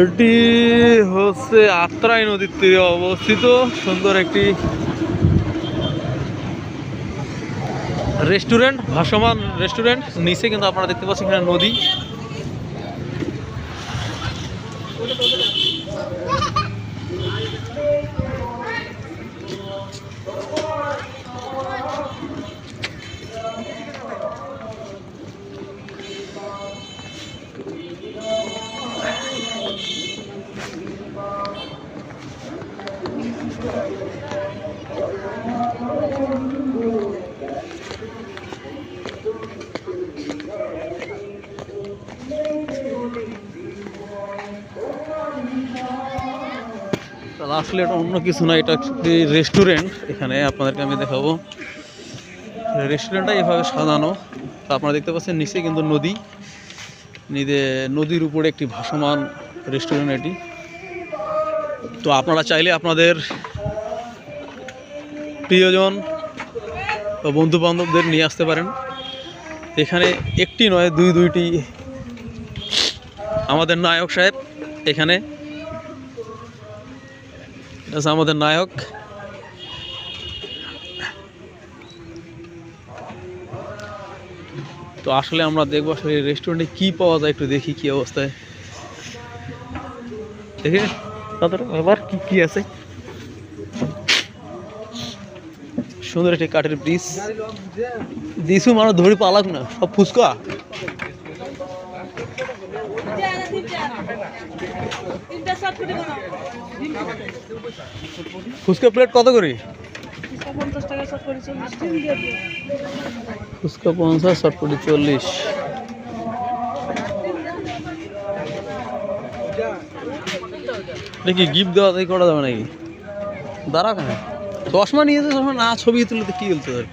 এটি হচ্ছে আত্রাই নদীর তীরে অবস্থিত। সুন্দর একটি রেস্টুরেন্ট ভাসমান রেস্টুরেন্ট নিচে কিন্তু আপনারা দেখতে পাচ্ছেন এখানে নদী। আসলে এটা অন্য কিছু না, এটা একটি রেস্টুরেন্ট এখানে আপনাদেরকে আমি দেখাবো। রেস্টুরেন্টটা এভাবে সাজানো। তা আপনারা দেখতে পাচ্ছেন, নিচে কিন্তু নদী। নিদে নদীর উপরে একটি ভাসমান রেস্টুরেন্ট এটি। তো আপনারা চাইলে আপনাদের প্রিয়জন বা বন্ধু বান্ধবদের নিয়ে আসতে পারেন। এখানে একটি নয়, দুই, দুইটি আমাদের নায়ক সাহেব এখানে। আমাদের নায়ক। তো আসলে আমরা দেখব আসলে রেস্টুরেন্টে কি পাওয়া যায় একটু দেখি কি অবস্থায়। দেখে, তাদের কি কি আছে? সুন্দর একটি কাঠের ব্রিজ দিছু মানুষ ধরে পালাক না সব ফুচকা? ফুচকা প্লেট কত করে? ফুচকা পঞ্চাশ চটপটি চল্লিশ। দেখি গিফট দেওয়া তাই করা যাবে নাকি? দাঁড়া কেন? চশমা নিয়ে যেতে চশমা না, ছবি তুলে তো কি বলতে পারে